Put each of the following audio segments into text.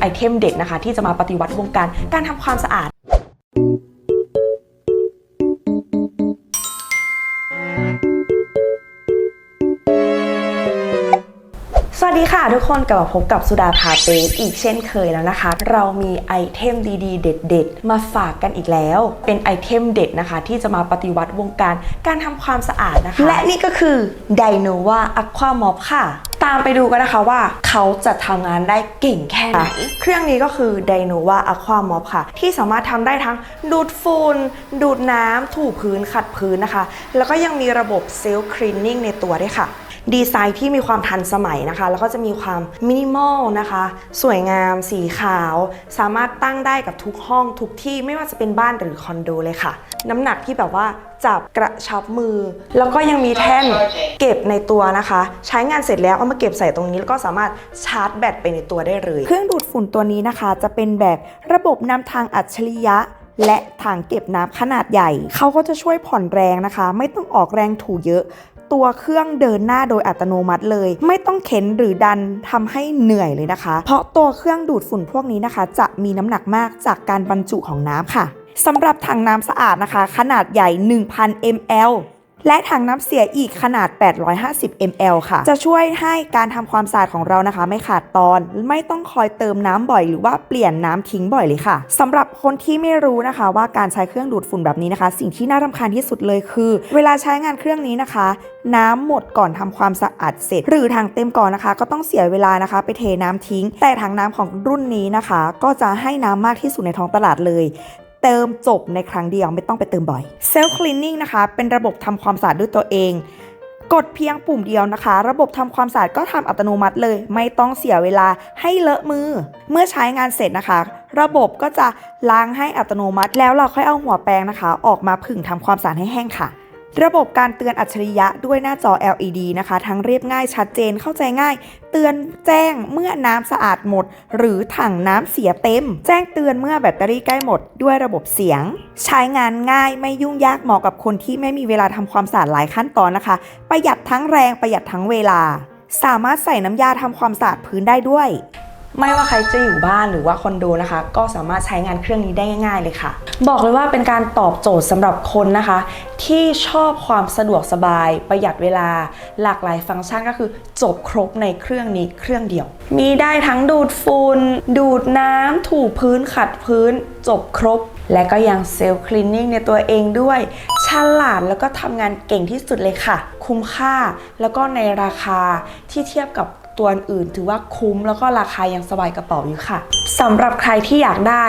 ไอเทมเด็ดนะคะ ที่จะมาปฏิวัติวงการการทำความสะอาด สวัสดีค่ะทุกคนกลับมาพบกับสุดาพาเปอีกเช่นเคยแล้วนะคะ เรามีไอเทมดีๆ เด็ด ๆ มาฝากกันอีกแล้ว เป็นไอเทมเด็ดนะคะ ที่จะมาปฏิวัติวงการการทำความสะอาดนะคะ และนี่ก็คือ d y n o v a Aqua Mop ค่ะ ตามไปดูกันนะคะว่าเขาจะทำงานได้เก่งแค่ไหน เครื่องนี้ก็คือ d y n o v a Aqua Mop ค่ะ ที่สามารถทำได้ทั้งดูดฝุ่นดูดน้ำถูพื้นขัดพื้นนะคะ แล้วก็ยังมีระบบเซลล์คลีนนิ่งในตัวด้วยค่ะ ดีไซน์ที่มีความทันสมัยนะคะ แล้วก็จะมีความมินิมอลนะคะ สวยงามสีขาว สามารถตั้งได้กับทุกห้องทุกที่ไม่ว่าจะเป็นบ้านหรือคอนโดเลยค่ะ น้ำหนักที่แบบว่าจับกระชับมือ แล้วก็ยังมีแท่นเก็บในตัวนะคะ ใช้งานเสร็จแล้วเอามาเก็บใส่ตรงนี้แล้วก็สามารถชาร์จแบตไปในตัวได้เลย เครื่องดูดฝุ่นตัวนี้นะคะ จะเป็นแบบระบบนำทางอัจฉริยะและถังเก็บน้ำขนาดใหญ่ เขาก็จะช่วยผ่อนแรงนะคะ ไม่ต้องออกแรงถูเยอะ ตัวเครื่องเดินหน้าโดยอัตโนมัติเลย ไม่ต้องเข็นหรือดันทำให้เหนื่อยเลยนะคะ เพราะตัวเครื่องดูดฝุ่นพวกนี้นะคะ จะมีน้ำหนักมากจากการบรรจุของน้ำค่ะสำหรับถังน้ำสะอาดนะคะ ขนาดใหญ่ 1,000 ml และถังน้ำเสียอีกขนาด 850 ml ค่ะ จะช่วยให้การทำความสะอาดของเรานะคะ ไม่ขาดตอน ไม่ต้องคอยเติมน้ำบ่อย หรือว่าเปลี่ยนน้ำทิ้งบ่อยเลยค่ะสำหรับคนที่ไม่รู้นะคะ ว่าการใช้เครื่องดูดฝุ่นแบบนี้นะคะ สิ่งที่น่ารำคาญที่สุดเลยคือ เวลาใช้งานเครื่องนี้นะคะ น้ำหมดก่อนทำความสะอาดเสร็จ หรือถังเต็มก่อนนะคะ ก็ต้องเสียเวลานะคะ ไปเทน้ำทิ้ง แต่ถังน้ำของรุ่นนี้นะคะ ก็จะให้น้ำมากที่สุดในท้องตลาดเลย เติมจบในครั้งเดียวไม่ต้องไปเติมบ่อย Self Cleaning นะคะ เป็นระบบทำความสะอาดด้วยตัวเอง กดเพียงปุ่มเดียวนะคะ ระบบทำความสะอาดก็ทำอัตโนมัติเลย ไม่ต้องเสียเวลาให้เลอะมือ เมื่อใช้งานเสร็จนะคะ ระบบก็จะล้างให้อัตโนมัติ แล้วเราค่อยเอาหัวแปรงนะคะ ออกมาผึ่งทำความสะอาดให้แห้งค่ะ ระบบการเตือนอัจฉริยะด้วยหน้าจอ LED นะคะ ทั้งเรียบง่ายชัดเจนเข้าใจง่าย เตือนแจ้งเมื่อน้ำสะอาดหมด หรือถังน้ำเสียเต็ม แจ้งเตือนเมื่อแบตเตอรี่ใกล้หมดด้วยระบบเสียง ใช้งานง่ายไม่ยุ่งยากเหมาะกับคนที่ไม่มีเวลาทำความสะอาดหลายขั้นตอนนะคะ ประหยัดทั้งแรงประหยัดทั้งเวลา สามารถใส่น้ำยาทำความสะอาดพื้นได้ด้วย ไม่ว่าใครจะอยู่บ้านหรือว่าคอนโดนะคะ ก็สามารถใช้งานเครื่องนี้ได้ง่ายๆเลยค่ะ บอกเลยว่าเป็นการตอบโจทย์สำหรับคนนะคะ ที่ชอบความสะดวกสบาย ประหยัดเวลา หลากหลายฟังก์ชันก็คือจบครบในเครื่องนี้เครื่องเดียว มีได้ทั้งดูดฝุ่นดูดน้ำถูพื้นขัดพื้น จบครบ และก็ยังเซลล์คลีนนิ่งในตัวเองด้วยฉลาดแล้วก็ทำงานเก่งที่สุดเลยค่ะ คุ้มค่าแล้วก็ในราคาที่เทียบกับ ตัวอื่น ถือว่าคุ้มแล้วก็ราคายังสบายกระเป๋าอยู่ค่ะสำหรับใครที่อยากได้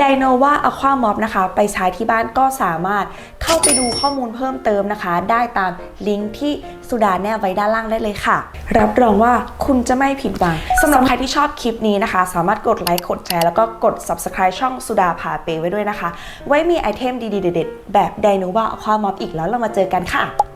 d y n o v a Aqua Mop นะคะ ไปใช้ที่บ้านก็สามารถเข้าไปดูข้อมูลเพิ่มเติมนะคะ ได้ตามลิงก์ที่สุดาแนบไว้ด้านล่างได้เลยค่ะ รับรองว่าคุณจะไม่ผิดหวังสำหรับใครที่ชอบคลิปนี้นะคะ สามารถกดไลค์กดแชร์แล้วก็กด subscribe ช่องสุดาพาเปไว้ด้วยนะคะ ไว้มีไอเทมดีๆเด็ดๆแบบ d y n o v a Aqua Mop อีกแล้วเรามาเจอกันค่ะ